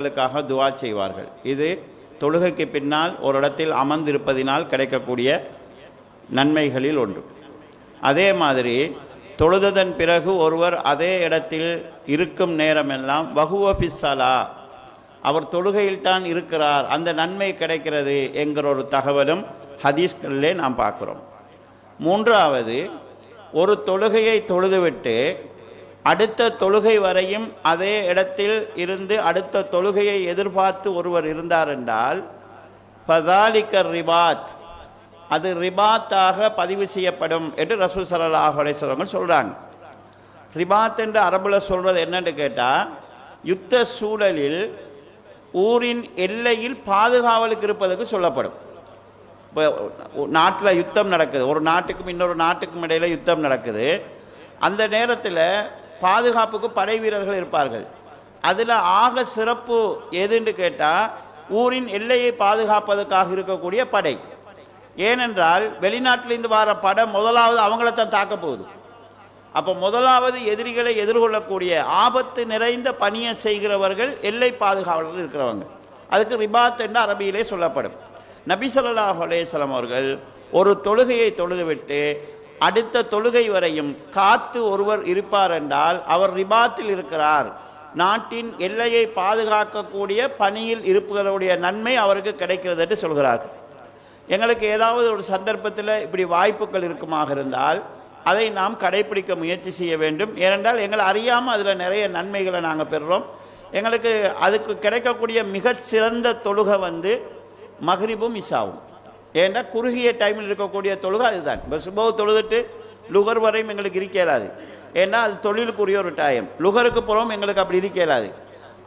களுக்காக துவா செய்வார்கள். இது தொழுகைக்கு பின்னால் ஒரு இடத்தில் அமர்ந்திருப்பதினால் கிடைக்கக்கூடிய நன்மைகளில் ஒன்று. அதே மாதிரி தொழுததன் பிறகு ஒருவர் அதே இடத்தில் இருக்கும் நேரமெல்லாம் வகுவபிசலா அவர் தொழுகையில் தான் இருக்கிறார். அந்த நன்மை கிடைக்கிறது என்கிற ஒரு தகவலும் ஹதீஸ்களிலே நாம் பார்க்குறோம். மூன்றாவது ஒரு தொழுகையை தொழுதுவிட்டு அடுத்த தொழுகை வரையும் அதே இடத்தில் இருந்து அடுத்த தொழுகையை எதிர்பார்த்து ஒருவர் இருந்தார் என்றால் பதாலிக்க ரிபாத். அது ரிபாத்தாக பதிவு செய்யப்படும் என்று ரசூ சல்லாஹ் அலைஹிஸ்ஸலாம் சொல்கிறாங்க ரிபாத் என்று அரபில் சொல்கிறது என்னன்னு கேட்டால் யுத்த சூழலில் ஊரின் எல்லையில் பாதுகாவலுக்கு இருப்பதற்கு சொல்லப்படும். இப்போ நாட்டில் யுத்தம் நடக்குது. ஒரு நாட்டுக்கும் இன்னொரு நாட்டுக்கும் இடையில யுத்தம் நடக்குது. அந்த நேரத்தில் பாதுகாப்புக்கு படை வீரர்கள் இருப்பார்கள். அதில் ஆக சிறப்பு எதுன்னு கேட்டால் ஊரின் எல்லையை பாதுகாப்பதற்காக இருக்கக்கூடிய படை. ஏனென்றால் வெளிநாட்டிலிருந்து வர படை முதலாவது அவங்கள தான் தாக்க போகுது. அப்போ முதலாவது எதிரிகளை எதிர்கொள்ளக்கூடிய ஆபத்து நிறைந்த பணியை செய்கிறவர்கள் எல்லை பாதுகாவலர்கள் இருக்கிறவங்க. அதுக்கு ரிபாத் என்று அரபியிலே சொல்லப்படும். நபி சொல்லாஹ் அலைஹி அவர்கள் ஒரு தொழுகையை தொழுதுவிட்டு அடுத்த தொழுகை வரையும் காத்து ஒருவர் இருப்பார் என்றால் அவர் ரிபாத்தில் இருக்கிறார். நாட்டின் எல்லையை பாதுகாக்கக்கூடிய பணியில் இருப்பவருடைய நன்மை அவருக்கு கிடைக்கிறது என்று சொல்கிறார்கள். எங்களுக்கு ஏதாவது ஒரு சந்தர்ப்பத்தில் இப்படி வாய்ப்புகள் இருக்குமாக இருந்தால் அதை நாம் கடைபிடிக்க முயற்சி செய்ய வேண்டும். ஏனென்றால் எங்களை அறியாமல் அதில் நிறைய நன்மைகளை நாங்கள் பெறுறோம். எங்களுக்கு அதுக்கு கிடைக்கக்கூடிய மிகச்சிறந்த தொழுகை வந்து மஹ்ரிபும் இசாவும் ஏன்னா குறுகிய டைமில் இருக்கக்கூடிய தொழுகை அதுதான். இப்போ சுபவ் தொழுதுட்டு லுகர் வரையும் எங்களுக்கு இருக்கலாது ஏன்னா அது தொழிலுக்குரிய ஒரு டைம் லுகருக்கு புறம் எங்களுக்கு அப்படி இருக்கலாது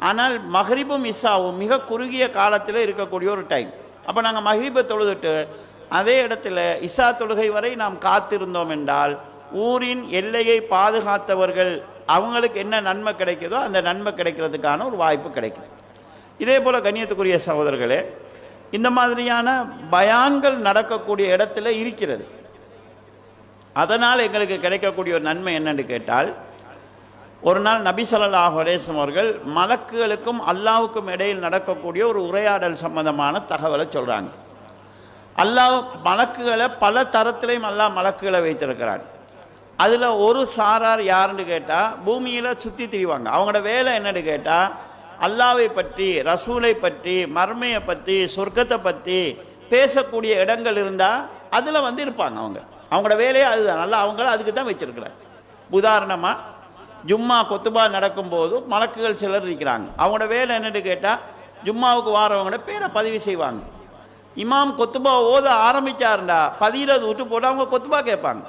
ஆனால் மஹரிபும் இசாவும் மிக குறுகிய காலத்தில் இருக்கக்கூடிய ஒரு டைம் அப்போ நாங்கள் மஹரிபை தொழுதுட்டு அதே இடத்துல இசா தொழுகை வரை நாம் காத்திருந்தோம் என்றால் ஊரின் எல்லையை பாதுகாத்தவர்கள் அவங்களுக்கு என்ன நன்மை கிடைக்குதோ அந்த நன்மை கிடைக்கிறதுக்கான ஒரு வாய்ப்பு கிடைக்கும். இதே போல் கண்ணியத்துக்குரிய சகோதரர்களே இந்த மாதிரியான பயான்கள் நடக்கக்கூடிய இடத்துல இருக்கிறது. அதனால் எங்களுக்கு கிடைக்கக்கூடிய ஒரு நன்மை என்னன்னு கேட்டால் ஒரு நாள் நபி ஸல்லல்லாஹு அவர்கள் மலக்குகளுக்கும் அல்லாவுக்கும் இடையில் நடக்கக்கூடிய ஒரு உரையாடல் சம்பந்தமான தகவலை சொல்கிறாங்க அல்லாஹ் மலக்குகளை பல தரத்திலையும் அல்லாஹ் மலக்குகளை வைத்திருக்கிறான். அதில் ஒரு சாரார் யாருன்னு கேட்டால் பூமியில் சுற்றி திரிவாங்க. அவங்களோட வேலை என்னன்னு கேட்டால் அல்லாவை பற்றி ரசூலை பற்றி மர்மையை பற்றி சொர்க்கத்தை பற்றி பேசக்கூடிய இடங்கள் இருந்தால் அதில் வந்து இருப்பாங்க அவங்க. அவங்களோட வேலையே அதுதான். நல்லா அவங்கள அதுக்கு தான் வச்சிருக்கிறாங்க உதாரணமாக ஜும்மா கொத்துபா நடக்கும்போது மலக்குகள் சிலர் இருக்கிறாங்க. அவங்களோட வேலை என்னென்னு கேட்டால் ஜும்மாவுக்கு வாரவங்களோட பேரை பதிவு செய்வாங்க. இமாம் கொத்துபா ஓத ஆரம்பிச்சாருண்டா பதியில் அது விட்டு போட்டு அவங்க கொத்துபா கேட்பாங்க.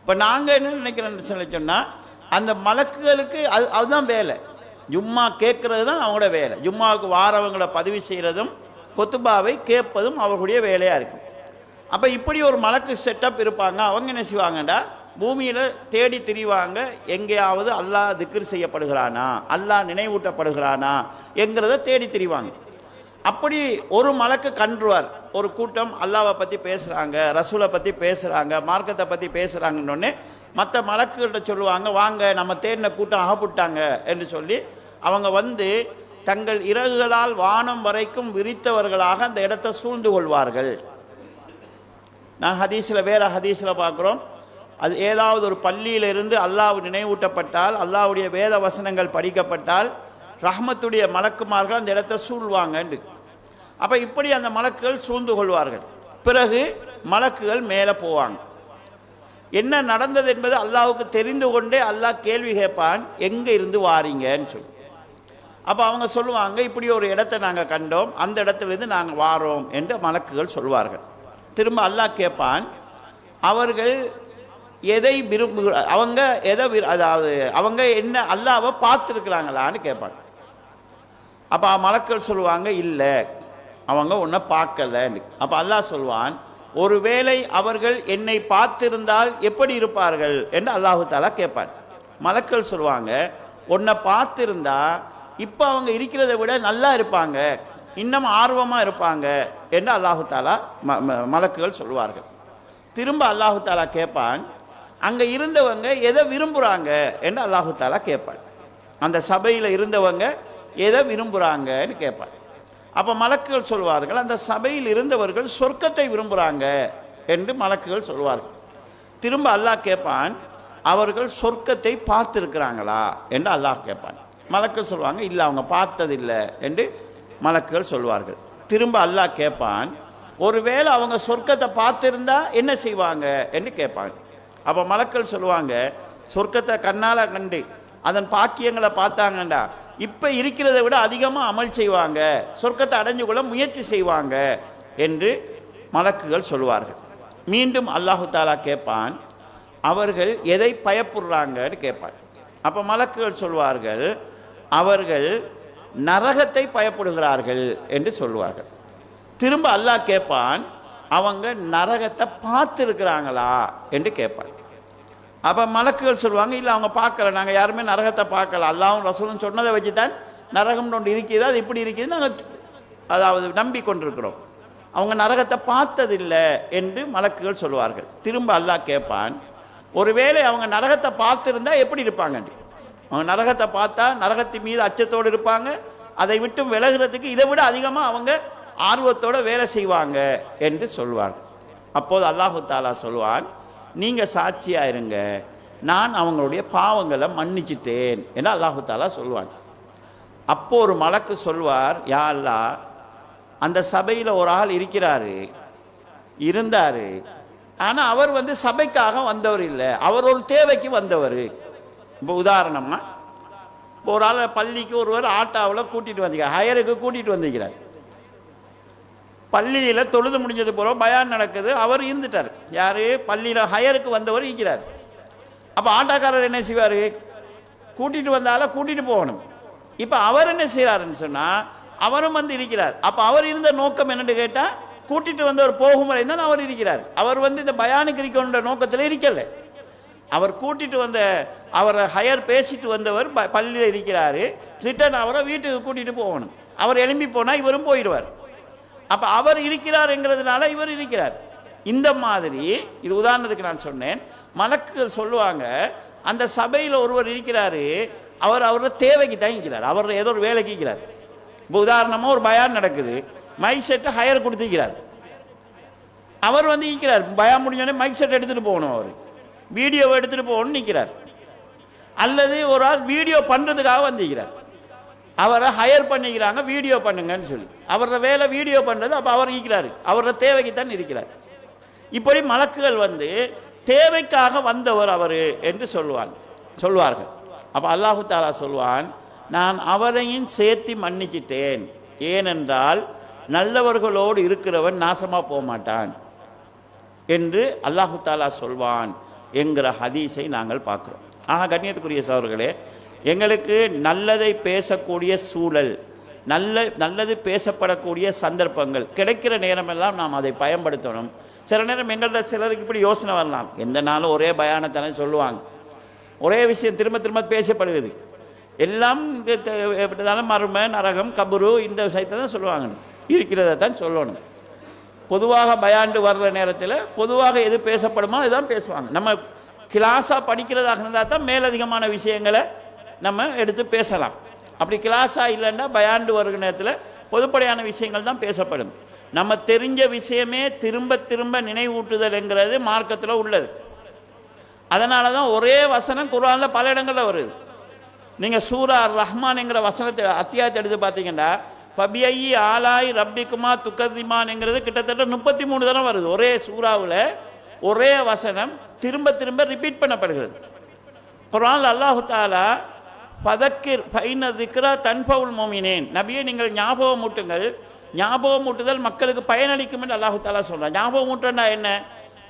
இப்போ நாங்கள் என்ன நினைக்கிறேன்னு சொல்லி சொன்னால் அந்த மலக்குகளுக்கு அது அதுதான் வேலை. ஜும்மா கேட்கறது தான் அவங்களோட வேலை. ஜும்மாவுக்கு வாரவங்களை பதிவு செய்கிறதும் கொத்துபாவை கேட்பதும் அவர்களுடைய வேலையாக இருக்கும். அப்போ இப்படி ஒரு மலக்கு செட்டப் இருப்பாங்க. அவங்க என்ன செய்வாங்கடா? பூமியில் தேடி திரிவாங்க. எங்கேயாவது அல்லாஹ் திக்ர் செய்யப்படுகிறானா? அல்லாஹ் நினைவூட்டப்படுகிறானா? என்கிறத தேடி திரிவாங்க. அப்படி ஒரு மலக்கு கன்றுவார். ஒரு கூட்டம் அல்லாவை பற்றி பேசுகிறாங்க ரசூலை பற்றி பேசுகிறாங்க மார்க்கத்தை பற்றி பேசுகிறாங்கன்னொன்னே மற்ற மலக்குகிட்ட சொல்லுவாங்க வாங்க நம்ம தேடின கூட்டம் அகப்பட்டாங்க என்று சொல்லி அவங்க வந்து தங்கள் இறகுகளால் வானம் வரைக்கும் விரித்தவர்களாக அந்த இடத்தை சூழ்ந்து கொள்வார்கள். நான் ஹதீஸில் வேற ஹதீஸில் பார்க்குறோம். அது ஏதாவது ஒரு பள்ளியிலிருந்து அல்லாஹ் நினைவூட்டப்பட்டால் அல்லாவுடைய வேத வசனங்கள் படிக்கப்பட்டால் ரஹ்மத்துடைய மலக்குமார்கள் அந்த இடத்தை சூழ்வாங்கன்னு அப்போ இப்படி அந்த மலக்குகள் சூழ்ந்து கொள்வார்கள். பிறகு மலக்குகள் மேலே போவாங்க. என்ன நடந்தது என்பது அல்லாவுக்கு தெரிந்து கொண்டே அல்லாஹ் கேள்வி கேட்பான் எங்கே இருந்து வாரீங்கன்னு சொல்லி. அப்போ அவங்க சொல்லுவாங்க இப்படி ஒரு இடத்தை நாங்கள் கண்டோம். அந்த இடத்துலேருந்து நாங்கள் வாரோம் என்று மலக்குகள் சொல்வார்கள். திரும்ப அல்லாஹ் கேட்பான் அவர்கள் எதை விரும்புகிற அவங்க எதை விரு அதாவது அவங்க என்ன அல்லாவை பார்த்துருக்குறாங்களான்னு கேட்பாங்க அப்போ மலக்கள் சொல்லுவாங்க இல்லை அவங்க உன்னை பார்க்கலன்னு. அப்போ அல்லாஹ் சொல்வான் ஒருவேளை அவர்கள் என்னை பார்த்திருந்தால் எப்படி இருப்பார்கள்? என்று அல்லாஹு தாலா கேட்பான். மலக்கள் சொல்லுவாங்க உன்னை பார்த்திருந்தா இப்போ அவங்க இருக்கிறத விட நல்லா இருப்பாங்க. இன்னும் ஆர்வமாக இருப்பாங்க என்று அல்லாஹு தாலா ம ம- மலக்குகள் சொல்வார்கள். திரும்ப அல்லாஹு தாலா கேட்பான் அங்கே இருந்தவங்க எதை விரும்புகிறாங்க என்று அல்லாஹு தாலா கேட்பான் அந்த சபையில் இருந்தவங்க எதை விரும்புகிறாங்கன்னு கேட்பான் அப்போ மலக்குகள் சொல்வார்கள் அந்த சபையில் இருந்தவர்கள் சொர்க்கத்தை விரும்புகிறாங்க என்று மலக்குகள் சொல்வார்கள். திரும்ப அல்லாஹ் கேட்பான் அவர்கள் சொர்க்கத்தை பார்த்துருக்கிறாங்களா என்று அல்லாஹ் கேட்பான் மலக்கள் சொல்லுவாங்க இல்லை அவங்க பார்த்ததில்லை என்று மலக்குகள் சொல்வார்கள். திரும்ப அல்லாஹ் கேட்பான் ஒருவேளை அவங்க சொர்க்கத்தை பார்த்துருந்தா என்ன செய்வாங்க? என்று கேட்பாங்க அப்போ மலக்கள் சொல்லுவாங்க சொர்க்கத்தை கண்ணால் கண்டு அதன் பாக்கியங்களை பார்த்தாங்கண்டா. இப்போ இருக்கிறத விட அதிகமாக அமல் செய்வாங்க சொர்க்கத்தை அடைஞ்சு கொள்ள முயற்சி செய்வாங்க என்று மலக்குகள் சொல்வார்கள் மீண்டும் அல்லாஹு தாலா கேட்பான் அவர்கள் எதை பயப்படுறாங்கன்னு கேட்பான். அப்போ மலக்குகள் சொல்வார்கள் அவர்கள் நரகத்தை பயப்படுகிறார்கள் என்று சொல்லுவார்கள். திரும்ப அல்லாஹ் கேட்பான் அவங்க நரகத்தை பார்த்துருக்குறாங்களா என்று கேட்பான் அப்போ மலக்குகள் சொல்லுவாங்க இல்லை அவங்க பார்க்கல நாங்கள் யாருமே நரகத்தை பார்க்கல. அல்லாவும் ரசூலும் சொன்னதை வச்சு தான் நரகம் ஒன்று இருக்குது அது இப்படி இருக்குது நாங்கள் அதாவது நம்பி கொண்டிருக்கிறோம். அவங்க நரகத்தை பார்த்ததில்லை என்று மலக்குகள் சொல்லுவார்கள். திரும்ப அல்லாஹ் கேட்பான் ஒருவேளை அவங்க நரகத்தை பார்த்துருந்தா எப்படி இருப்பாங்க நரகத்தை பார்த்தா நரகத்தின் மீது அச்சத்தோடு இருப்பாங்க. அதை விட்டு விலகுறதுக்கு இதை விட அதிகமாக அவங்க ஆர்வத்தோட வேலை செய்வாங்க என்று சொல்வார்கள் அப்போது அல்லாஹு தாலா சொல்வான் நீங்கள் சாட்சியாக இருங்க. நான் அவங்களுடைய பாவங்களை மன்னிச்சிட்டேன் என்று அல்லாஹு தாலா சொல்வான். அப்போ ஒரு மலக்கு சொல்வார் யா அல்லா அந்த சபையில் ஒரு ஆள் இருக்கிறாரு இருந்தார். ஆனால் அவர் வந்து சபைக்காக வந்தவர் இல்லை. அவர் ஒரு தேவைக்கு வந்தவர். இப்போ உதாரணமாக இப்போ ஒரு ஆள் பள்ளிக்கு ஒருவர் ஆட்டாவில் கூட்டிகிட்டு வந்திருக்கார். ஹையருக்கு கூட்டிகிட்டு வந்திருக்கிறார். பள்ளியில் தொழுது முடிஞ்சது போல பயான் நடக்குது அவர் இருந்துட்டார். யார்? பள்ளியில் ஹையருக்கு வந்தவர் இருக்கிறார். அப்போ ஆட்டோக்காரர் என்ன செய்வார்? கூட்டிகிட்டு வந்தால கூட்டிகிட்டு போகணும். இப்போ அவர் என்ன செய்கிறாருன்னு சொன்னால் அவரும் வந்து இருக்கிறார். அப்போ அவர் இருந்த நோக்கம் என்னென்னு கேட்டால் கூட்டிகிட்டு வந்தவர் போகும் வரை தான் அவர் இருக்கிறார். அவர் வந்து இந்த பயானுக்கு இருக்கின்ற நோக்கத்தில் இருக்கலை. அவர் கூட்டிட்டு வந்த அவரை ஹையர் பேசிட்டு வந்தவர் ப- பள்ளியில் இருக்கிறார். ரிட்டர்ன் அவரை வீட்டுக்கு கூட்டிட்டு போகணும். அவர் எழும்பி போனால் இவரும் போயிடுவார். அப்போ அவர் இருக்கிறாருங்கிறதுனால இவர் இருக்கிறார். இந்த மாதிரி இது உதாரணத்துக்கு நான் சொன்னேன். மலக்குகள் சொல்லுவாங்க அந்த சபையில் ஒருவர் இருக்கிறாரு அவர் அவரோட தேவைக்கு தான் இருக்கிறார். அவர் ஏதோ ஒரு வேலைக்கு இருக்கிறார். இப்போ உதாரணமாக ஒரு பயான் நடக்குது. மைக் செட்டை ஹையர் கொடுத்துக்கிறார் அவர் வந்து இருக்கிறார். பயம் முடிஞ்சோடனே மைக் செட் எடுத்துகிட்டு போகணும் அவர். வீடியோவை எடுத்துகிட்டு போகணும்னு நிற்கிறார் அல்லது ஒரு ஆள் வீடியோ பண்ணுறதுக்காக வந்திருக்கிறார். அவரை ஹையர் பண்ணிக்கிறாங்க வீடியோ பண்ணுங்கன்னு சொல்லி. அவரோட வேலை வீடியோ பண்ணுறது அப்போ அவர் நிற்கிறார் அவரோட தேவைக்கு தான் இருக்கிறார். இப்படி மலக்குகள் வந்து தேவைக்காக வந்தவர் அவர் என்று சொல்லுவாங்க சொல்வார்கள் அப்போ அல்லாஹு தாலா சொல்வான் நான் அவரையும் சேர்த்து மன்னிச்சிட்டேன். ஏனென்றால் நல்லவர்களோடு இருக்கிறவன் நாசமாக போக மாட்டான் என்று அல்லாஹு தாலா சொல்வான். என்கிற ஹதீஸை நாங்கள் பார்க்குறோம். ஆக கண்ணியத்துக்குரிய சவர்களே எங்களுக்கு நல்லதை பேசக்கூடிய சூழல் நல்ல நல்லது பேசப்படக்கூடிய சந்தர்ப்பங்கள் கிடைக்கிற நேரமெல்லாம் நாம் அதை பயன்படுத்தணும். சில நேரம் எங்கள்கிட்ட சிலருக்கு இப்படி யோசனை வரலாம். எந்த நாளும் ஒரே பயானத்தானே சொல்லுவாங்க. ஒரே விஷயம் திரும்ப திரும்ப பேசப்படுகிறது. எல்லாம் எப்படினாலும் மர்ம நரகம் கபுரு இந்த விஷயத்தை தான் சொல்லுவாங்க இருக்கிறத தான் சொல்லணும். பொதுவாக பயாண்டு வர்ற நேரத்தில் பொதுவாக எது பேசப்படுமோ அதுதான் பேசுவாங்க. நம்ம கிளாஸாக படிக்கிறதாக இருந்தால் தான் மேலதிகமான விஷயங்களை நம்ம எடுத்து பேசலாம். அப்படி கிளாஸாக இல்லைன்னா பயாண்டு வருகிற நேரத்தில் பொதுப்படையான விஷயங்கள் தான் பேசப்படும். நம்ம தெரிஞ்ச விஷயமே திரும்ப திரும்ப நினைவூட்டுதல்ங்கிறது மார்க்கத்தில் உள்ளது. அதனால தான் ஒரே வசனம் குர்ஆனில் பல இடங்களில் வருது. நீங்கள் சூரா ரஹ்மான்ங்கிற வசனத்தை அத்தியாயத்தை எடுத்து பார்த்தீங்கன்னா பபியி ஆலாய் ரப்பிக்குமா துக்கதிமான்ங்கிறது கிட்டத்தட்ட முப்பத்தி மூணு தரம் வருது. ஒரே சூறாவில் ஒரே வசனம் திரும்ப திரும்ப ரிப்பீட் பண்ணப்படுகிறது. குரான் அல்லாஹு தாலா பதக்கிர் பைன திக்ரா தன்பவுல் மோமினேன். நபியை நீங்கள் ஞாபகம் மூட்டுங்கள் ஞாபகம் மூட்டுதல் மக்களுக்கு பயனளிக்கும் என்று அல்லாஹு தாலா சொல்றான். ஞாபகம் மூட்டுன்னா என்ன?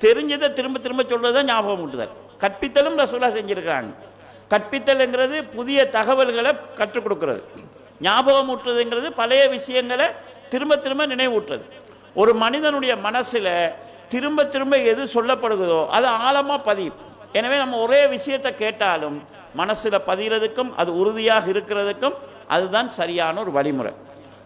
தெரிஞ்சதை திரும்ப திரும்ப சொல்கிறது தான் ஞாபகம் மூட்டுதல் கற்பித்தலும் ரசூலா செஞ்சுருக்கிறாங்க. கற்பித்தல்ங்கிறது புதிய தகவல்களை கற்றுக் கொடுக்கிறது. ஞாபகமூட்டுறதுங்கிறது பழைய விஷயங்களை திரும்ப திரும்ப நினைவூட்டுறது. ஒரு மனிதனுடைய மனசில் திரும்ப திரும்ப எது சொல்லப்படுகிறதோ அது ஆழமாக பதியும். எனவே நம்ம ஒரே விஷயத்தை கேட்டாலும் மனசில் பதிகிறதுக்கும் அது உறுதியாக இருக்கிறதுக்கும் அதுதான் சரியான ஒரு வழிமுறை.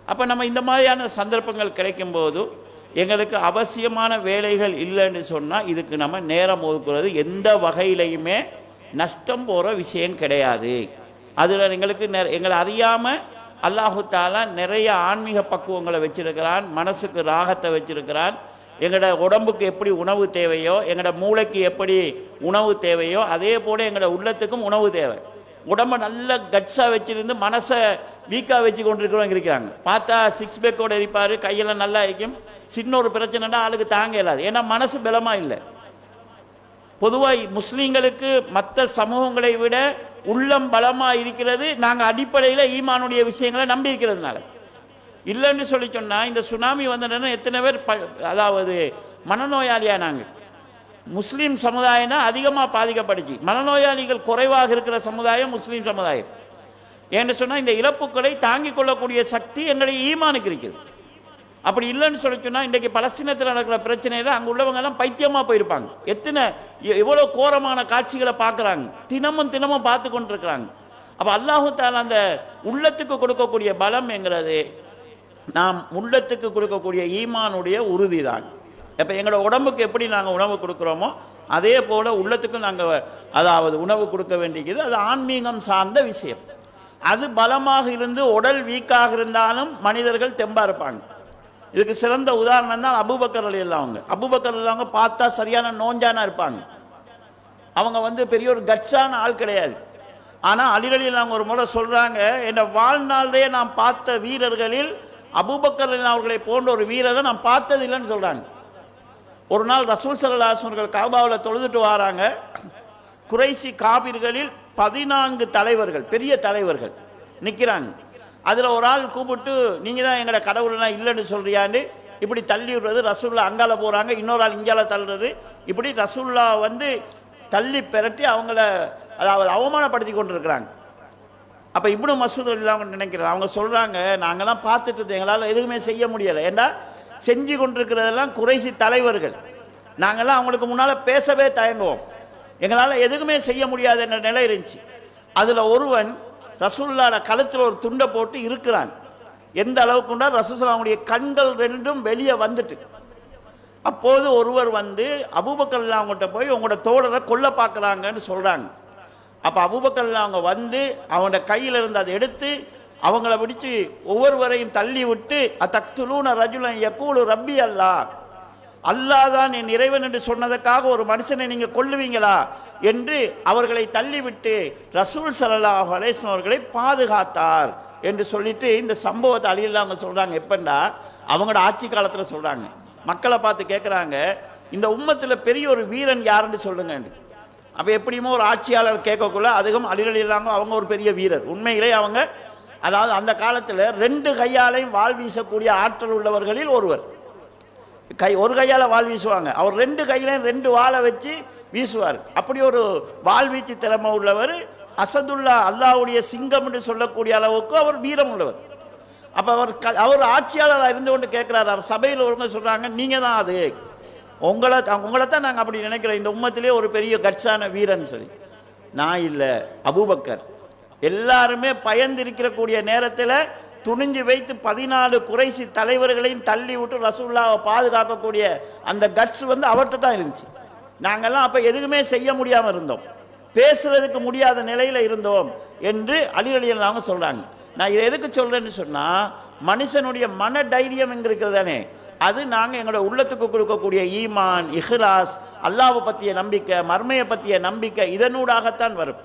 அப்போ நம்ம இந்த மாதிரியான சந்தர்ப்பங்கள் கிடைக்கும்போது எங்களுக்கு அவசியமான வேலைகள் இல்லைன்னு சொன்னால் இதுக்கு நம்ம நேரம் ஒதுக்குறது எந்த வகையிலையுமே நஷ்டம் போகிற விஷயம் கிடையாது. அதில் எங்களுக்கு நெ- எங்களை அறியாமல் அல்லாஹு தாலா நிறைய ஆன்மீக பக்குவங்களை வச்சிருக்கிறான் மனசுக்கு ராகத்தை வச்சிருக்கிறான். எங்களோட உடம்புக்கு எப்படி உணவு தேவையோ எங்களோட மூளைக்கு எப்படி உணவு தேவையோ அதே போல் எங்களோட உள்ளத்துக்கும் உணவு தேவை. உடம்பை நல்ல கட்ஸாக வச்சுருந்து மனசை வீக்காக வச்சு கொண்டிருக்கிறவங்க இருக்கிறாங்க. பார்த்தா சிக்ஸ் பேக்கோடு இருப்பார் கையெல்லாம் நல்லா இருக்கும். சின்ன ஒரு பிரச்சனைனா ஆளுக்கு தாங்க இல்லாது. ஏன்னா மனசு பலமாக இல்லை. பொதுவாக முஸ்லீம்களுக்கு மற்ற சமூகங்களை விட உள்ளம் பலமாக இருக்கிறது. நாங்கள் அடிப்படையில் ஈமானுடைய விஷயங்களை நம்பி இருக்கிறதுனால. இல்லைன்னு சொல்லி சொன்னால் இந்த சுனாமி வந்ததுன்னா எத்தனை பேர் ப அதாவது மனநோயாளியாக நாங்கள் முஸ்லீம் சமுதாயம் தான் அதிகமாக பாதிக்கப்படுச்சு. மனநோயாளிகள் குறைவாக இருக்கிற சமுதாயம் முஸ்லீம் சமுதாயம். ஏன்னு சொன்னால் இந்த இழப்புகளை தாங்கிக் கொள்ளக்கூடிய சக்தி எங்களுடைய ஈமானுக்கு இருக்குது. அப்படி இல்லைன்னு சொல்லி சொன்னால் இன்றைக்கி பலஸ்தீனத்தில் நடக்கிற பிரச்சனையில் அங்கே உள்ளவங்க எல்லாம் பைத்தியமாக போயிருப்பாங்க. எத்தனை எவ்வளோ கோரமான காட்சிகளை பார்க்குறாங்க. தினமும் தினமும் பார்த்து கொண்டிருக்கிறாங்க. அப்போ அல்லாஹு தாலா அந்த உள்ளத்துக்கு கொடுக்கக்கூடிய பலம் என்கிறது நாம் உள்ளத்துக்கு கொடுக்கக்கூடிய ஈமானுடைய உறுதி தான் இப்போ எங்களோட உடம்புக்கு எப்படி நாங்கள் உணவு கொடுக்குறோமோ அதே போல் உள்ளத்துக்கும் நாங்கள் அதாவது உணவு கொடுக்க வேண்டியது அது ஆன்மீகம் சார்ந்த விஷயம். அது பலமாக இருந்து உடல் வீக்காக இருந்தாலும் மனிதர்கள் தெம்பாக இருப்பாங்க. இதுக்கு சிறந்த உதாரணம் தான் அபுபக்கர் அலி அவங்க அபூபக்கர் அலி அவங்க பார்த்தா சரியான நோஞ்சானா இருப்பாங்க. அவங்க வந்து பெரிய ஒரு கட்சான ஆள் கிடையாது. ஆனால் அலிரலி அவங்க ஒரு முறை சொல்கிறாங்க என்னை வாழ்நாளே நான் பார்த்த வீரர்களில் அபுபக்கர் அலி அவர்களை போன்ற ஒரு வீரரை நான் பார்த்தது இல்லைன்னு சொல்கிறாங்க ஒரு நாள் ரசூல் சல்லாஸ் காபாவில் தொழுதுட்டு வராங்க. குறைசி காபிர்களில் பதினான்கு தலைவர்கள் பெரிய தலைவர்கள் நிற்கிறாங்க அதில் ஒரு ஆள் கூப்பிட்டு நீங்கள் தான் எங்களோட கடவுள்லாம் இல்லைன்னு சொல்கிறியான்னு இப்படி தள்ளி விடுறது ரசூல்லா அங்கால போகிறாங்க இன்னொரு ஆள் இங்கால தள்ளுறது. இப்படி ரசூல்லா வந்து தள்ளி பெரட்டி அவங்கள அதாவது அவமானப்படுத்தி கொண்டிருக்கிறாங்க. அப்போ இப்படி மசூத் இல்லாமல் நினைக்கிறேன் அவங்க சொல்கிறாங்க நாங்கள்லாம் பார்த்துட்டு இருந்தோம் எங்களால் எதுவுமே செய்ய முடியலை. ஏண்டா? செஞ்சு கொண்டிருக்கிறதெல்லாம் குறைசி தலைவர்கள். நாங்கள்லாம் அவங்களுக்கு முன்னால் பேசவே தயங்குவோம். எங்களால் எதுவுமே செய்ய முடியாது என்ற நிலை இருந்துச்சு. அதில் ஒருவன் ரசூல்லாட கழுத்தில் ஒரு துண்டை போட்டு இருக்கிறான். எந்த அளவுக்குண்டா ரசூசலாமுடைய கண்கள் ரெண்டும் வெளியே வந்துட்டு. அப்போது ஒருவர் வந்து அபூபக்கர் அவங்ககிட்ட போய் உங்களோட தோழரை கொல்ல பார்க்குறாங்கன்னு சொல்கிறாங்க அப்போ அபூபக்கர் அவங்க வந்து அவனோட கையில் இருந்து அதை எடுத்து அவங்கள பிடிச்சு ஒவ்வொருவரையும் தள்ளி விட்டு அத்தக்துலூன ரஜுலன் யக்கூலு ரப்பி அல்லா அல்லாஹ் தான் என் இறைவன் என்று சொன்னதற்காக ஒரு மனுஷனை நீங்கள் கொல்லுவீங்களா என்று அவர்களை தள்ளிவிட்டு ரசூல் ஸல்லல்லாஹு அலைஹி அவர்களை பாதுகாத்தார் என்று சொல்லிட்டு இந்த சம்பவத்தை அழியல அவங்க எப்பண்டா அவங்களோட ஆட்சி காலத்தில் சொல்கிறாங்க மக்களை பார்த்து கேட்குறாங்க இந்த உம்மத்தில் பெரிய ஒரு வீரன் யாருன்னு சொல்லுங்க அப்போ எப்படியுமோ ஒரு ஆட்சியாளர் கேட்கக்குள்ள அதிகம் அழிலாங்க அவங்க ஒரு பெரிய வீரர். உண்மையிலே அவங்க அதாவது அந்த காலத்தில் ரெண்டு கையாலையும் வாழ் வீசக்கூடிய ஆற்றல் உள்ளவர்களில் ஒருவர். கை ஒரு கையால் வாள் வீசுவாங்க. அவர் ரெண்டு கையிலையும் ரெண்டு வாழை வச்சு வீசுவார். அப்படி ஒரு வாள் வீச்சு திறமை உள்ளவர் அசதுல்லா அல்லாவுடைய சிங்கம் என்று சொல்லக்கூடிய அளவுக்கு அவர் வீரம் உள்ளவர். அப்போ அவர் க அவர் ஆட்சியாளராக இருந்து கொண்டு கேட்குறாரு. அவர் சபையில் ஒருங்க சொல்கிறாங்க நீங்கள் தான் அது. உங்களை உங்களை தான் நாங்கள் அப்படி நினைக்கிறோம். இந்த உம்மத்திலே ஒரு பெரிய கட்சான வீரன் சொல்லி. நான் இல்லை அபூபக்கர். எல்லாருமே பயந்து இருக்கக்கூடிய நேரத்தில் துணிஞ்சு வைத்து பதினாலு குறைசி தலைவர்களையும் தள்ளி விட்டு ரசூல்லாவை பாதுகாக்கக்கூடிய அந்த கட்ஸ் வந்து அவர்கிட்ட தான் இருந்துச்சு. நாங்கெல்லாம் அப்போ எதுவுமே செய்ய முடியாமல் இருந்தோம். பேசுறதுக்கு முடியாத நிலையில் இருந்தோம் என்று அலிரலியல் அவங்க சொல்கிறாங்க நான் இதை எதுக்கு சொல்கிறேன்னு சொன்னால் மனுஷனுடைய மன தைரியம் எங்க தானே. அது நாங்கள் எங்களோட உள்ளத்துக்கு கொடுக்கக்கூடிய ஈமான் இஹ்லாஸ் அல்லாவை பற்றிய நம்பிக்கை மர்மையை பற்றிய நம்பிக்கை இதனூடாகத்தான் வரும்.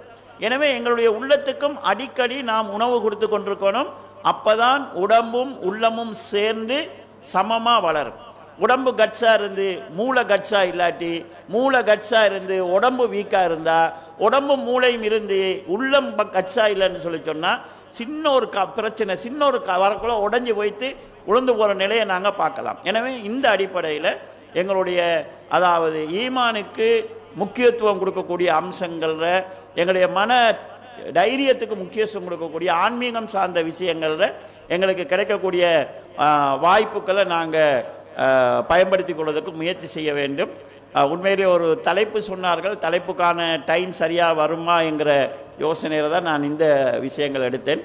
எனவே எங்களுடைய உள்ளத்துக்கும் அடிக்கடி நாம் உணவு கொடுத்து கொண்டிருக்கணும். அப்போதான் உடம்பும் உள்ளமும் சேர்ந்து சமமாக வளரும். உடம்பு கட்ஸாக இருந்து மூளை கட்ஸாக இல்லாட்டி மூளை கட்ஸாக இருந்து உடம்பு வீக்காக இருந்தால் உடம்பு மூளையும் இருந்து உள்ளம் ப- இல்லைன்னு சொல்லி சொன்னால் சின்ன ஒரு க பிரச்சனை சின்ன ஒரு க வரக்குள்ள உடஞ்சி போய்த்து உளுந்து போகிற நிலையை நாங்கள் பார்க்கலாம். எனவே இந்த அடிப்படையில் எங்களுடைய அதாவது ஈமானுக்கு முக்கியத்துவம் கொடுக்கக்கூடிய அம்சங்களில் எங்களுடைய மன தைரியத்துக்கு முக்கியத்துவம் கொடுக்கக்கூடிய ஆன்மீகம் சார்ந்த விஷயங்களில் எங்களுக்கு கிடைக்கக்கூடிய வாய்ப்புகளை நாங்கள் பயன்படுத்தி கொள்வதற்கு முயற்சி செய்ய வேண்டும். உண்மையிலேயே உண்மையிலே ஒரு தலைப்பு சொன்னார்கள். தலைப்புக்கான டைம் சரியாக வருமா என்கிற யோசனையில் தான் நான் இந்த விஷயங்கள் எடுத்தேன்.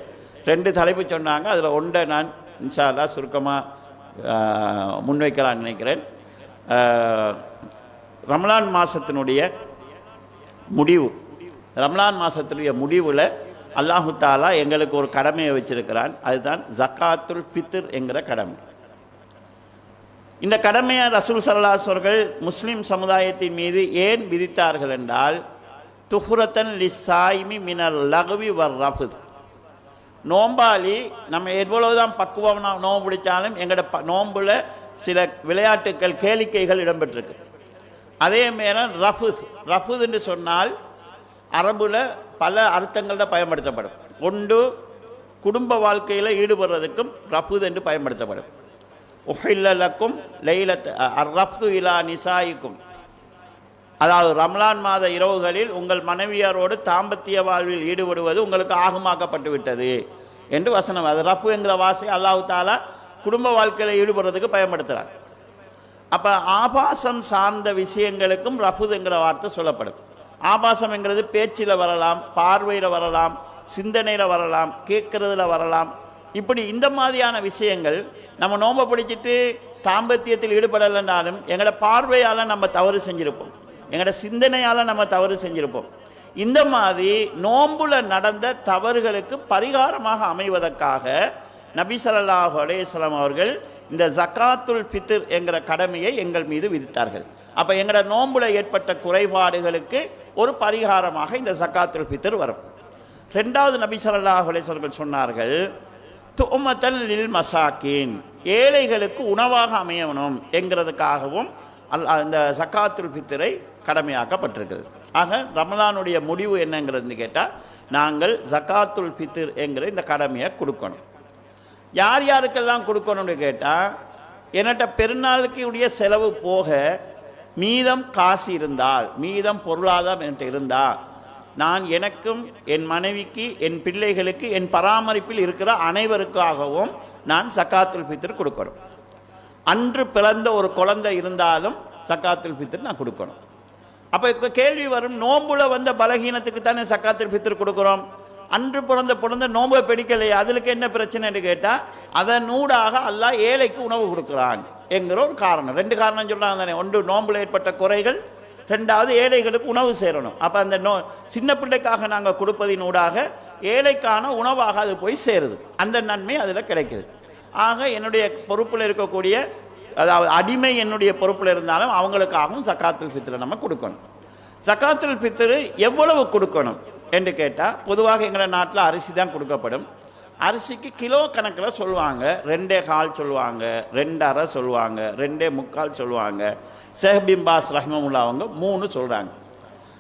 ரெண்டு தலைப்பு சொன்னாங்க. அதில் ஒன்றை நான் இன்ஷா சுருக்கமாக முன்வைக்கலான்னு நினைக்கிறேன். ரமலான் மாதத்தினுடைய முடிவு. ரம்லான் மாதத்துடைய முடிவில் அல்லாஹு தாலா எங்களுக்கு ஒரு கடமையை வச்சிருக்கிறான். அதுதான் ஜக்காத்துல் ஃபித்ர் என்கிற கடமை. இந்த கடமையை ரசூல் சல்லாஸ்வர்கள் முஸ்லீம் சமுதாயத்தின் மீது ஏன் விதித்தார்கள் என்றால் துஹுரத்தன் லிசாய்மி மினல் லகுவி வர் ரஃபுத். நோம்பாளி நம்ம எவ்வளவுதான் பக்குவம் நோம்பு பிடிச்சாலும் எங்களோட ப நோம்பில் சில விளையாட்டுக்கள் கேளிக்கைகள் இடம்பெற்றிருக்கு. அதே நேரம் ரஃபுஸ் ரஃபுத் சொன்னால் அரபுல பல அர்த்தங்களில் பயன்படுத்தப்படும். ஒன்று குடும்ப வாழ்க்கையில் ஈடுபடுறதுக்கும் ரஃபுத் என்று பயன்படுத்தப்படும். உஹில்லக்கும் லைலத் ரஃப்து இலா நிசாயிக்கும். அதாவது ரம்லான் மாத இரவுகளில் உங்கள் மனைவியாரோடு தாம்பத்திய வாழ்வில் ஈடுபடுவது உங்களுக்கு ஆகமாக்கப்பட்டு விட்டது என்று வசனம். அது ரஃபு என்கிற வாசை அல்லாஹு தாலா குடும்ப வாழ்க்கையில் ஈடுபடுறதுக்கு பயன்படுத்துகிறார் அப்போ ஆபாசம் சார்ந்த விஷயங்களுக்கும் ரஃபுதுங்கிற வார்த்தை சொல்லப்படும். ஆபாசம்ங்கிறது பேச்சில் வரலாம் பார்வையில் வரலாம் சிந்தனையில் வரலாம் கேட்கறதுல வரலாம். இப்படி இந்த மாதிரியான விஷயங்கள் நம்ம நோம்பை பிடிச்சிட்டு தாம்பத்தியத்தில் ஈடுபடலைன்னாலும் எங்களோட பார்வையால் நம்ம தவறு செஞ்சுருப்போம். எங்களோட சிந்தனையால் நம்ம தவறு செஞ்சுருப்போம். இந்த மாதிரி நோம்புல நடந்த தவறுகளுக்கு பரிகாரமாக அமைவதற்காக நபி ஸல்லல்லாஹு அவர்கள் இந்த ஜக்காத்துல் ஃபித்ர் என்கிற கடமையை எங்கள் மீது விதித்தார்கள். அப்போ எங்களோட நோம்புல ஏற்பட்ட குறைபாடுகளுக்கு ஒரு பரிகாரமாக இந்த சக்காத்துல் பித்தர் வரும். ரெண்டாவது நபி ஸல்லல்லாஹு அலைஹி சொன்னார்கள் துமத்தல் லில் மசாக்கின் ஏழைகளுக்கு உணவாக அமையணும் என்கிறதுக்காகவும் அல் அந்த சக்காத்துல் ஃபித்ரை கடமையாக்கப்பட்டிருக்கிறது ஆக ரமலானுடைய முடிவு என்னங்கிறது கேட்டால் நாங்கள் ஜக்காத்துல் ஃபித்ர் என்கிற இந்த கடமையை கொடுக்கணும். யார் யாருக்கெல்லாம் கொடுக்கணும்னு கேட்டால் என்கிட்ட பெருநாளுக்கு உடைய செலவு போக மீதம் காசு இருந்தால் மீதம் பொருளாதாரம் என்கிட்ட இருந்தால் நான் எனக்கும் என் மனைவிக்கு என் பிள்ளைகளுக்கு என் பராமரிப்பில் இருக்கிற அனைவருக்காகவும் நான் சக்காத்துல் ஃபித்ர் கொடுக்கணும். அன்று பிறந்த ஒரு குழந்தை இருந்தாலும் சக்காத்துல் பித்தர் நான் கொடுக்கணும். அப்போ இப்போ கேள்வி வரும் நோம்புல வந்த பலகீனத்துக்கு தானே சக்காத்துல் ஃபித்ர் கொடுக்குறோம்? அன்று பிறந்த பிறந்த நோம்பை பிடிக்கலையே அதுக்கு என்ன பிரச்சனைன்னு கேட்டால் அதன் ஊடாக ஏழைக்கு உணவு கொடுக்குறான் என்கிற ஒரு காரணம். ரெண்டு காரணம் சொல்கிறாங்க தானே ஒன்று நோம்பில் ஏற்பட்ட குறைகள் ரெண்டாவது ஏழைகளுக்கு உணவு சேரணும். அப்போ அந்த நோ சின்ன பிள்ளைக்காக நாங்கள் கொடுப்பதின் ஊடாக ஏழைக்கான உணவாக அது போய் சேருது. அந்த நன்மை அதில் கிடைக்குது. ஆக என்னுடைய பொறுப்பில் இருக்கக்கூடிய அதாவது அடிமை என்னுடைய பொறுப்பில் இருந்தாலும் அவங்களுக்காகவும் சக்காத்துல் ஃபித்ரை நம்ம கொடுக்கணும். சக்காத்துல் ஃபித்ரு எவ்வளவு கொடுக்கணும்? என்று கேட்டால் பொதுவாக எங்கள் நாட்டில் அரிசி தான் கொடுக்கப்படும். அரிசிக்கு கிலோ கணக்கில் சொல்லுவாங்க. ரெண்டே கால் சொல்லுவாங்க ரெண்டரை சொல்லுவாங்க ரெண்டே முக்கால் சொல்லுவாங்க. செஹபிம்பாஸ் ரஹ்மமுல்லா அவங்க மூணு சொல்கிறாங்க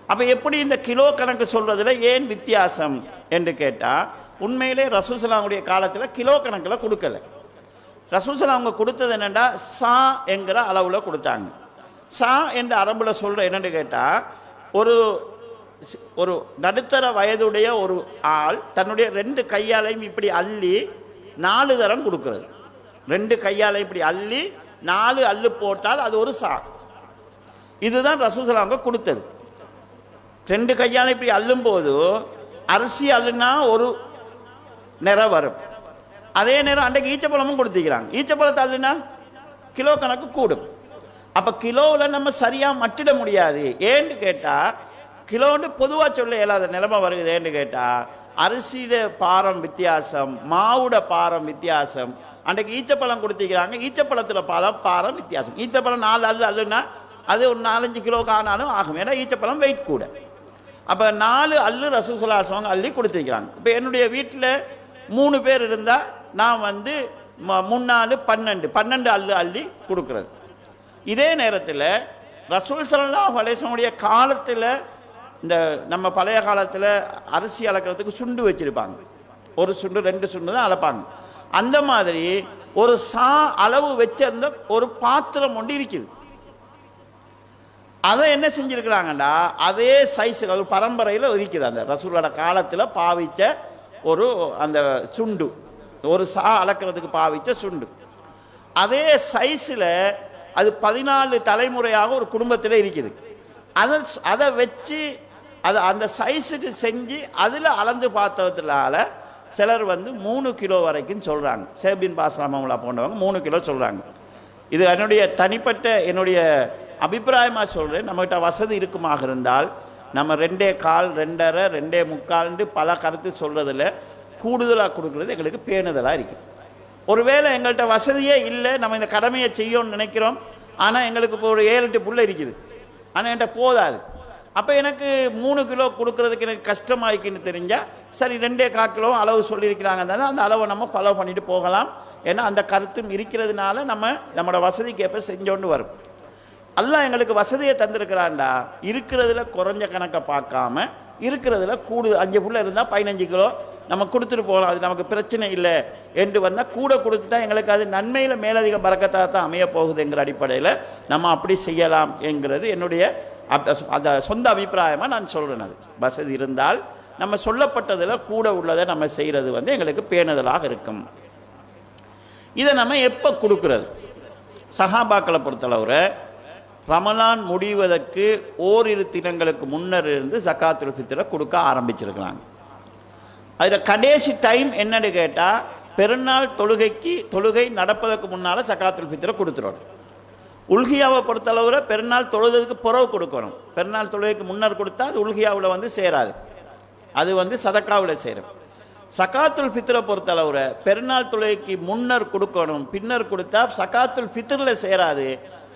அப்போ எப்படி இந்த கிலோ கணக்கு சொல்கிறதுல ஏன் வித்தியாசம் என்று கேட்டால் உண்மையிலே ரசூசலாவுடைய காலத்தில் கிலோ கணக்கில் கொடுக்கல. ரசூசலா அவங்க கொடுத்தது என்னென்னா சா என்கிற அளவில் கொடுத்தாங்க. சா என்று அரபில் சொல்கிற என்னென்னு கேட்டால் ஒரு ஒரு நடுத்தர வயதுடைய ஒரு ஆள் தன்னுடைய ரெண்டு கையாலையும் இப்படி அள்ளி நாலு தரம் கொடுக்கறது. ரெண்டு கையால் இப்படி அள்ளி நாலு அள்ளு போட்டால் அது ஒரு சா. இதுதான் ரசூசலாங்க கொடுத்தது. ரெண்டு கையால் இப்படி அள்ளும்போது அரிசி அள்ளுனா ஒரு நிறம் வரும். அதே நேரம் அன்றைக்கு ஈச்சப்பழமும் கொடுத்துக்கிறாங்க ஈச்சப்பழத்தை அள்ளுனா கிலோ கணக்கு கூடும். அப்போ கிலோவில் நம்ம சரியாக மட்டிட முடியாது. ஏன்னு கேட்டால் கிலோன்னு பொதுவாக சொல்ல இயலாத நிலைமை வருது ஏன்னு கேட்டால் அரிசியில பாரம் வித்தியாசம் மாவுட பாரம் வித்தியாசம் அன்றைக்கு ஈச்சப்பழம் கொடுத்துக்கிறாங்க ஈச்சப்பழத்தில் பழம் பாரம் வித்தியாசம். ஈச்சப்பழம் நாலு அல்லு அல்லுன்னா அது ஒரு நாலஞ்சு கிலோ ஆனாலும் ஆகும். ஏன்னா ஈச்சப்பழம் வெயிட் கூட. அப்போ நாலு அள்ளு ரசூசலாசவங்க அள்ளி கொடுத்துருக்கிறாங்க. இப்போ என்னுடைய வீட்டில் மூணு பேர் இருந்தால் நான் வந்து ம- முன்னாலு பன்னெண்டு பன்னெண்டு அல்லு அள்ளி கொடுக்குறது. இதே நேரத்தில் ரசூல் ஸல்லல்லாஹு வலேசனுடைய காலத்தில் இந்த நம்ம பழைய காலத்தில் அரிசி அளக்கிறதுக்கு சுண்டு வச்சுருப்பாங்க. ஒரு சுண்டு ரெண்டு சுண்டு தான் அளப்பாங்க. அந்த மாதிரி ஒரு சா அளவு வச்சிருந்த ஒரு பாத்திரம் ஒன்று இருக்குது. அதை என்ன செஞ்சிருக்கிறாங்கடா அதே சைஸு ஒரு பரம்பரையில் இருக்குது. அந்த ரசூலோட காலத்தில் பாவித்த ஒரு அந்த சுண்டு. ஒரு சா அளக்கிறதுக்கு பாவித்த சுண்டு. அதே சைஸில் அது பதினாலு தலைமுறையாக ஒரு குடும்பத்தில் இருக்குது. அதை அதை வச்சு அது அந்த சைஸுக்கு செஞ்சு அதில் அளந்து பார்த்ததுனால சிலர் வந்து மூணு கிலோ வரைக்கும் சொல்கிறாங்க சேபின் பாஸ்ராமங்களா போன்றவங்க மூணு கிலோ சொல்கிறாங்க இது என்னுடைய தனிப்பட்ட என்னுடைய அபிப்பிராயமாக சொல்கிறேன் நம்மகிட்ட வசதி இருக்குமாக இருந்தால் நம்ம ரெண்டே கால் ரெண்டரை ரெண்டே முக்கால்ன்ட்டு பல கருத்து சொல்கிறதில் கூடுதலாக கொடுக்குறது எங்களுக்கு பேணுதலாக இருக்கும் ஒருவேளை எங்கள்கிட்ட வசதியே இல்லை நம்ம இந்த கடமையை செய்யணும்னு நினைக்கிறோம். ஆனால் எங்களுக்கு இப்போ ஒரு ஏழு எட்டு புள்ள இருக்குது. ஆனால் என்கிட்ட போதாது. அப்போ எனக்கு மூணு கிலோ கொடுக்கறதுக்கு எனக்கு கஷ்டமாயிக்குன்னு தெரிஞ்சால் சரி ரெண்டே கா கிலோ அளவு சொல்லியிருக்கிறாங்க தானே அந்த அளவை நம்ம ஃபாலோ பண்ணிட்டு போகலாம். ஏன்னா அந்த கருத்தும் இருக்கிறதுனால நம்ம நம்மளோட வசதிக்கு செஞ்சோண்டு வரும். எல்லாம் எங்களுக்கு வசதியை தந்திருக்கிறான்டா. இருக்கிறதுல குறைஞ்ச கணக்கை பார்க்காம இருக்கிறதுல கூடு அஞ்சு புள்ள இருந்தால் பதினஞ்சு கிலோ நம்ம கொடுத்துட்டு போகலாம் அது நமக்கு பிரச்சனை இல்லை என்று வந்தால் கூட கொடுத்துட்டா எங்களுக்கு அது நன்மையில் மேலதிக பறக்கத்தாக தான் அமைய போகுதுங்கிற அடிப்படையில் நம்ம அப்படி செய்யலாம் என்கிறது என்னுடைய அந்த சொந்த அபிப்பிராயமாக நான் சொல்கிறேன் அது. வசதி இருந்தால் நம்ம சொல்லப்பட்டதில் கூட உள்ளதை நம்ம செய்கிறது வந்து எங்களுக்கு பேணுதலாக இருக்கும். இதை நம்ம எப்போ கொடுக்கறது? சஹாபாக்களை பொறுத்தளவுரை ரமலான் முடிவதற்கு ஓரிரு தினங்களுக்கு முன்னர் இருந்து ஜக்காத்துல் ஃபித்ரை கொடுக்க ஆரம்பிச்சிருக்கிறாங்க. அதில் கடைசி டைம் என்னன்னு கேட்டால் பெருநாள் தொழுகைக்கு தொழுகை நடப்பதற்கு முன்னால் சக்காத்துல் ஃபித்ரை கொடுத்துருவோம் உல்கியாவை பொறுத்தளவில் பெருநாள் தொழுதுக்கு புறவு கொடுக்கணும். பெருநாள் தொழுகைக்கு முன்னர் கொடுத்தா அது உல்கியாவில் வந்து சேராது. அது வந்து சதக்காவில் சேரும். சக்காத்துல் ஃபித்ரை பொறுத்தளவில் பெருநாள் தொழுகைக்கு முன்னர் கொடுக்கணும் பின்னர் கொடுத்தா சக்காத்துல் ஃபித்ரில் சேராது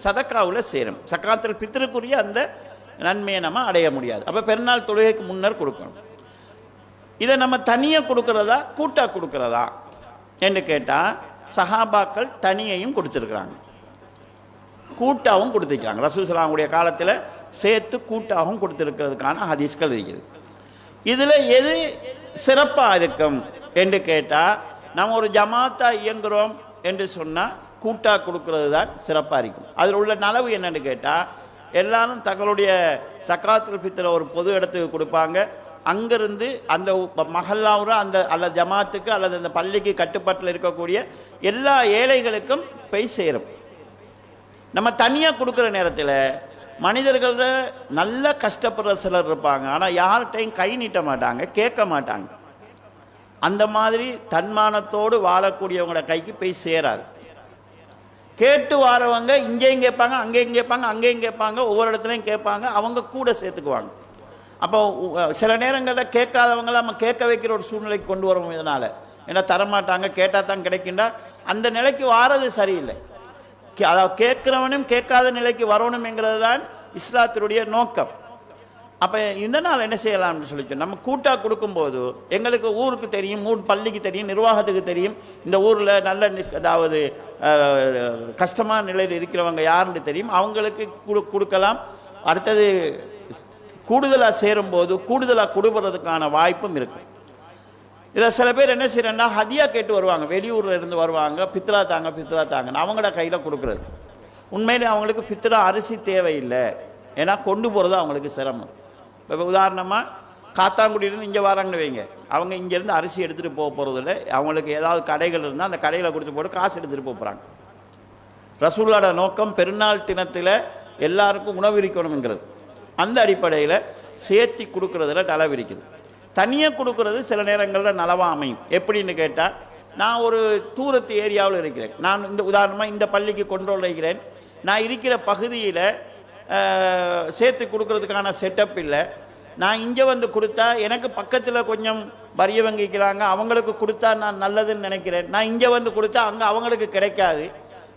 சதக்காவில் சேரும். சக்காத்துல் ஃபித்ருக்குரிய அந்த நன்மையை நம்ம அடைய முடியாது. அப்போ பெருநாள் தொழுகைக்கு முன்னர் கொடுக்கணும். இதை நம்ம தனியாக கொடுக்குறதா கூட்டாக கொடுக்குறதா? என்று கேட்டால் சஹாபாக்கள் தனியையும் கொடுத்துருக்குறாங்க. கூட்டாகவும் கொடுத்துருக்காங்க ரசூசலாமுடைய காலத்தில் சேர்த்து கூட்டாகவும் கொடுத்துருக்கிறதுக்கான ஹதீஸ்கள் இருக்குது. இதில் எது சிறப்பாக இருக்கும் என்று கேட்டால் நம்ம ஒரு ஜமாத்தா இயங்குகிறோம் என்று சொன்னால் கூட்டாக கொடுக்கறது தான் சிறப்பாக இருக்கும். அதில் உள்ள நலவு என்னென்னு கேட்டால் எல்லாரும் தங்களுடைய சக்காத்துல் ஃபித்ர ஒரு பொது இடத்துக்கு கொடுப்பாங்க. அங்கேருந்து அந்த மஹல்லாவுற அந்த அல்லது ஜமாத்துக்கு அல்லது அந்த பள்ளிக்கு கட்டுப்பாட்டில் இருக்கக்கூடிய எல்லா ஏழைகளுக்கும் போய் சேரும். நம்ம தனியாக கொடுக்குற நேரத்தில் மனிதர்கள நல்ல கஷ்டப்படுற சிலர் இருப்பாங்க. ஆனால் யார்கிட்டையும் கை நீட்ட மாட்டாங்க கேட்க மாட்டாங்க. அந்த மாதிரி தன்மானத்தோடு வாழக்கூடியவங்களோட கைக்கு போய் சேராது. கேட்டு வாரவங்க இங்கேயும் கேட்பாங்க அங்கேயும் கேட்பாங்க அங்கேயும் கேட்பாங்க ஒவ்வொரு இடத்துலையும் கேட்பாங்க அவங்க கூட சேர்த்துக்குவாங்க. அப்போ சில நேரங்களில் கேட்காதவங்கள நம்ம கேட்க வைக்கிற ஒரு சூழ்நிலைக்கு கொண்டு வரோம் இதனால். ஏன்னா தரமாட்டாங்க கேட்டால் தான் கிடைக்கின்றா. அந்த நிலைக்கு வாரது சரியில்லை. அதாவது கேட்குறவனும் கேட்காத நிலைக்கு வரணும் என்கிறது தான் இஸ்லாத்தினுடைய நோக்கம். அப்போ இந்த நாள் என்ன செய்யலாம்னு சொல்லிச்சு நம்ம கூட்டாக கொடுக்கும்போது எங்களுக்கு ஊருக்கு தெரியும் ஊர் பள்ளிக்கு தெரியும் நிர்வாகத்துக்கு தெரியும் இந்த ஊரில் நல்ல அதாவது கஷ்டமான நிலையில் இருக்கிறவங்க யாருன்னு தெரியும் அவங்களுக்கு கொடு கொடுக்கலாம். அடுத்தது கூடுதலாக சேரும்போது கூடுதலாக கொடுக்கறதுக்கான வாய்ப்பும் இருக்குது இதில் சில பேர் என்ன செய்கிறேன்னா ஹதியா கேட்டு வருவாங்க. வெளியூரில் இருந்து வருவாங்க. பித்ரா தாங்க பித்ரா தாங்கன்னு அவங்களோட கையில் கொடுக்குறது. உண்மையில் அவங்களுக்கு பித்ரா அரிசி தேவையில்லை. ஏன்னா கொண்டு போகிறது அவங்களுக்கு சிரமம். இப்போ உதாரணமாக காத்தாங்குடியிலேருந்து இங்கே வராங்கன்னு வைங்க. அவங்க இங்கேருந்து அரிசி எடுத்துகிட்டு போக போகிறதில்ல அவங்களுக்கு ஏதாவது கடைகள் இருந்தால் அந்த கடையில் கொடுத்து போட்டு காசு எடுத்துகிட்டு போகிறாங்க ரசூலோட நோக்கம் பெருநாள் தினத்தில் எல்லாருக்கும் உணவு இருக்கணுங்கிறது அந்த அடிப்படையில் சேர்த்தி கொடுக்குறதுல நலவு தனியாக கொடுக்கறது சில நேரங்களில் நலவாக அமையும். எப்படின்னு கேட்டால் நான் ஒரு தூரத்து ஏரியாவில் இருக்கிறேன். நான் இந்த உதாரணமாக இந்த பள்ளிக்கு கொண்டோல் இருக்கிறேன் நான் இருக்கிற பகுதியில் சேர்த்து கொடுக்கறதுக்கான செட்டப் இல்லை. நான் இங்கே வந்து கொடுத்தா எனக்கு பக்கத்தில் கொஞ்சம் வரிய வங்கிக்கிறாங்க அவங்களுக்கு கொடுத்தா நான் நல்லதுன்னு நினைக்கிறேன். நான் இங்கே வந்து கொடுத்தா அங்கே அவங்களுக்கு கிடைக்காது.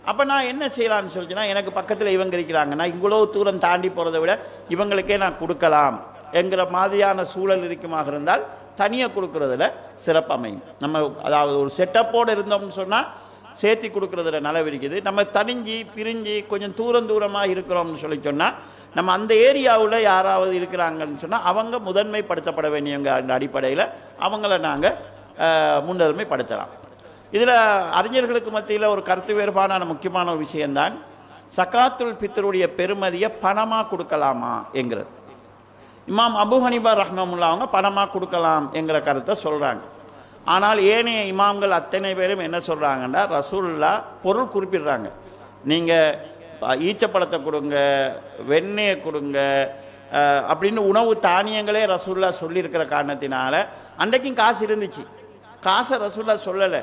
அப்போ நான் என்ன செய்யலாம்னு சொல்லிச்சுன்னா எனக்கு பக்கத்தில் இவங்க இருக்கிறாங்க. நான் இவ்வளோ தூரம் தாண்டி போகிறத விட இவங்களுக்கே நான் கொடுக்கலாம். என்கிற மாதிரியான சூழல் இருக்குமாக இருந்தால் தனியாக கொடுக்குறதுல சிறப்பு அமையும் நம்ம அதாவது ஒரு செட்டப்போடு இருந்தோம்னு சொன்னால் சேர்த்தி கொடுக்குறதுல நலவு இருக்குது நம்ம தனிஞ்சு பிரிஞ்சு கொஞ்சம் தூரம் தூரமாக இருக்கிறோம்னு சொல்லி சொன்னால் நம்ம அந்த ஏரியாவில் யாராவது இருக்கிறாங்கன்னு சொன்னால் அவங்க முதன்மைப்படுத்தப்பட வேண்டியவங்க அந்த அடிப்படையில் அவங்கள நாங்கள் முன்னுரிமைப்படுத்தலாம். இதில் அறிஞர்களுக்கு மத்தியில் ஒரு கருத்து வேறுபாடான முக்கியமான ஒரு விஷயம்தான் சக்காத்துல் பித்தருடைய பெருமதியை பணமாக கொடுக்கலாமா என்கிறது. இமாம் அபு ஹனிபா ரஹ்மமுல்லா அவங்க பணமாக கொடுக்கலாம் என்கிற கருத்தை சொல்கிறாங்க ஆனால் ஏனைய இமாம்கள் அத்தனை பேரும் என்ன சொல்கிறாங்கன்னா ரசூல்லா பொருள் குறிப்பிடுறாங்க. நீங்கள் ஈச்சப்பழத்தை கொடுங்க வெண்ணெயை கொடுங்க அப்படின்னு உணவு தானியங்களே ரசூல்லா சொல்லியிருக்கிற காரணத்தினால அன்றைக்கும் காசு இருந்துச்சு. காசை ரசூல்லா சொல்லலை.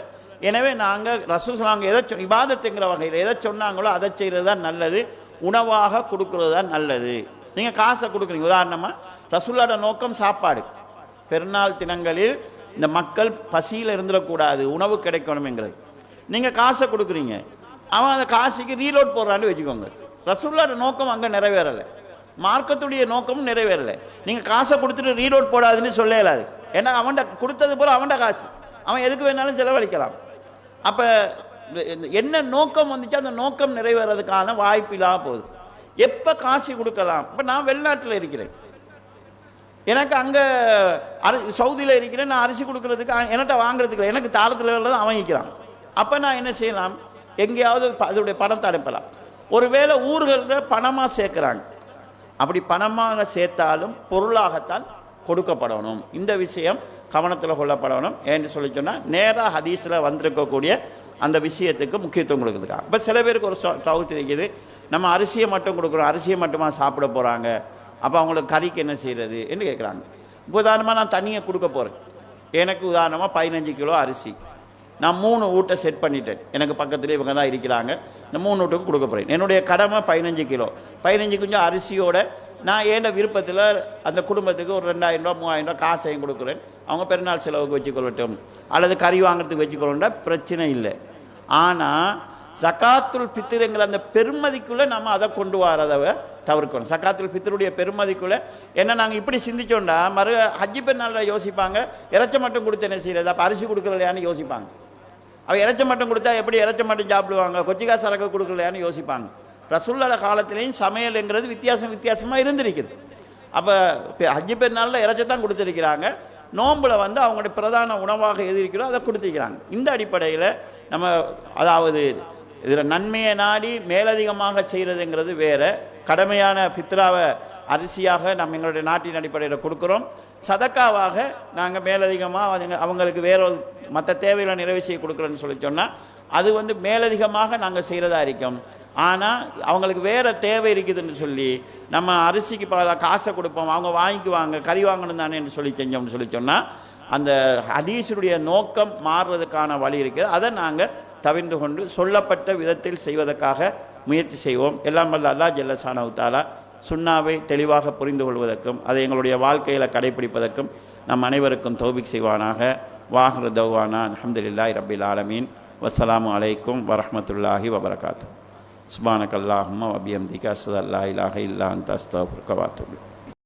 எனவே நாங்கள் ரசூல் நாங்கள் எதை சொ இபாதத்துங்கிற வகையில் எதை சொன்னாங்களோ அதை செய்கிறது தான் நல்லது உணவாக கொடுக்கறது தான் நல்லது. நீங்கள் காசை கொடுக்குறீங்க. உதாரணமாக ரசுல்லாட நோக்கம் சாப்பாடு. பெருநாள் தினங்களில் இந்த மக்கள் பசியில் இருந்துடக்கூடாது உணவு கிடைக்கணுங்கிறது நீங்கள் காசை கொடுக்குறீங்க. அவன் அந்த காசுக்கு ரீலோட் போடுறான்னு வச்சுக்கோங்க. ரசூல்லோட நோக்கம் அங்கே நிறைவேறலை. மார்க்கத்துடைய நோக்கமும் நிறைவேறலை. நீங்கள் காசை கொடுத்துட்டு ரீலோட் போடாதுன்னு சொல்ல இயலாது ஏன்னா அவன்கிட்ட கொடுத்தது போல அவன்கிட்ட காசு. அவன் எதுக்கு வேணாலும் செலவழிக்கலாம். அப்போ என்ன நோக்கம் வந்துச்சு அந்த நோக்கம் நிறைவேறதுக்கான வாய்ப்பு இல்லாமல் போகுது. எப்போ காசு கொடுக்கலாம்? இப்போ நான் வெளிநாட்டில் இருக்கிறேன். எனக்கு அங்கே அரி சவுதியில் இருக்கிறேன் நான் அரிசி கொடுக்கறதுக்கு என்கிட்ட வாங்குறதுக்கு இல்லை. எனக்கு தாளத்தில் தான் வாங்கிக்கிறான் அப்போ நான் என்ன செய்யலாம்? எங்கேயாவது அதோடைய பணத்தை அனுப்பலாம். ஒருவேளை ஊர்களில் பணமாக சேர்க்குறாங்க. அப்படி பணமாக சேர்த்தாலும் பொருளாகத்தான் கொடுக்கப்படணும். இந்த விஷயம் கவனத்தில் கொள்ளப்படணும் ஏன்னு சொல்லி சொன்னால் நேராக ஹதீஸில் வந்திருக்கக்கூடிய அந்த விஷயத்துக்கு முக்கியத்துவம் கொடுக்குதுக்கா இப்போ சில பேருக்கு ஒரு டவுட் இருக்குது. நம்ம அரிசியை மட்டும் கொடுக்குறோம் அரிசியை மட்டுமா சாப்பிட போகிறாங்க அப்போ அவங்களுக்கு கறிக்கு என்ன செய்கிறது என்று கேட்குறாங்க உதாரணமாக நான் தண்ணியை கொடுக்க போகிறேன் எனக்கு உதாரணமாக பதினஞ்சு கிலோ அரிசி. நான் மூணு ஊட்டை செட் பண்ணிட்டேன். எனக்கு பக்கத்துலேயே இவங்க தான் இருக்கிறாங்க. இந்த மூணு வீட்டுக்கு கொடுக்க போகிறேன் என்னுடைய கடமை பதினஞ்சு கிலோ. பதினஞ்சு கொஞ்சம் அரிசியோட நான் ஏண்ட விருப்பத்தில் அந்த குடும்பத்துக்கு ஒரு ரெண்டாயிரம் ரூபா மூவாயிரம் ரூபா காசையும் கொடுக்குறேன். அவங்க பெருநாள் செலவுக்கு வச்சுக்கொள்ளட்டும். அல்லது கறி வாங்குறதுக்கு வச்சுக்கொள்ளட்டா பிரச்சனை இல்லை. ஆனால் சகாத்துல் பித்திருங்கிற அந்த பெருமதிக்குள்ளே நம்ம அதை கொண்டு வரதை தவிர்க்கணும். சக்காத்துல் பித்தருடைய பெருமதிக்குள்ளே என்ன நாங்கள் இப்படி சிந்திச்சோண்டா மறு ஹஜ்ஜி பெருநாளில் யோசிப்பாங்க இறைச்ச மட்டும் கொடுத்து என்ன செய்யறது? அப்போ அரிசி கொடுக்கலையான்னு யோசிப்பாங்க. அவள் இறைச்ச மட்டும் கொடுத்தா எப்படி இறைச்ச மட்டும் சாப்பிடுவாங்க? கொச்சிக்கா சரக்கு கொடுக்கலையான்னு யோசிப்பாங்க. ரசுல்லால காலத்திலையும் சமையலுங்கிறது வித்தியாசம் வித்தியாசமாக இருந்திருக்குது. அப்போ ஹஜ்ஜி பெருநாளில் இறைச்சி தான் கொடுத்துருக்கிறாங்க. நோம்பில் வந்து அவங்களுடைய பிரதான உணவாக எது இருக்கிறோ அதை கொடுத்துருக்கிறாங்க. இந்த அடிப்படையில் நம்ம அதாவது இதில் நன்மையை நாடி மேலதிகமாக செய்கிறதுங்கிறது வேறு. கடமையான பித்ராவை அரிசியாக நம்ம எங்களுடைய நாட்டின் அடிப்படையில் கொடுக்குறோம். சதக்காவாக நாங்கள் மேலதிகமாக அவங்க அவங்களுக்கு வேற ஒரு மற்ற தேவைகளை நிறைவு செய்ய கொடுக்குறோன்னு சொல்லி சொன்னால் அது வந்து மேலதிகமாக நாங்கள் செய்கிறதா இருக்கும். ஆனால் அவங்களுக்கு வேறு தேவை இருக்குதுன்னு சொல்லி நம்ம அரிசிக்கு ப காசை கொடுப்போம் அவங்க வாங்கிக்குவாங்க கறி வாங்கணும் தானேன்னு சொல்லி செஞ்சோம்னு சொல்லி சொன்னால் அந்த ஹதீஷருடைய நோக்கம் மாறுறதுக்கான வழி இருக்குது. அதை நாங்கள் தவிர்ந்து கொண்டு சொல்லப்பட்ட விதத்தில் செய்வதற்காக முயற்சி செய்வோம். எல்லாம் வல்ல அல்லா ஜல்லசானவு சுண்ணாவை தெளிவாக புரிந்து கொள்வதற்கும் அதை எங்களுடைய வாழ்க்கையில் கடைபிடிப்பதற்கும் நம் அனைவருக்கும் தௌபிக் செய்வானாக. வாஹர் தௌவானா அல்ஹம்துலில்லாஹி ரபில் ஆலமீன். வசலாம் அலைக்கும் வரமத்துல்லாஹி வபரகாத்து. சுபானக் அல்லாஹும்ம வபியம்திக அஸ்ஸலாஹு இலாஹ இல்லா அந்த அஸ்தக்ஃபிருக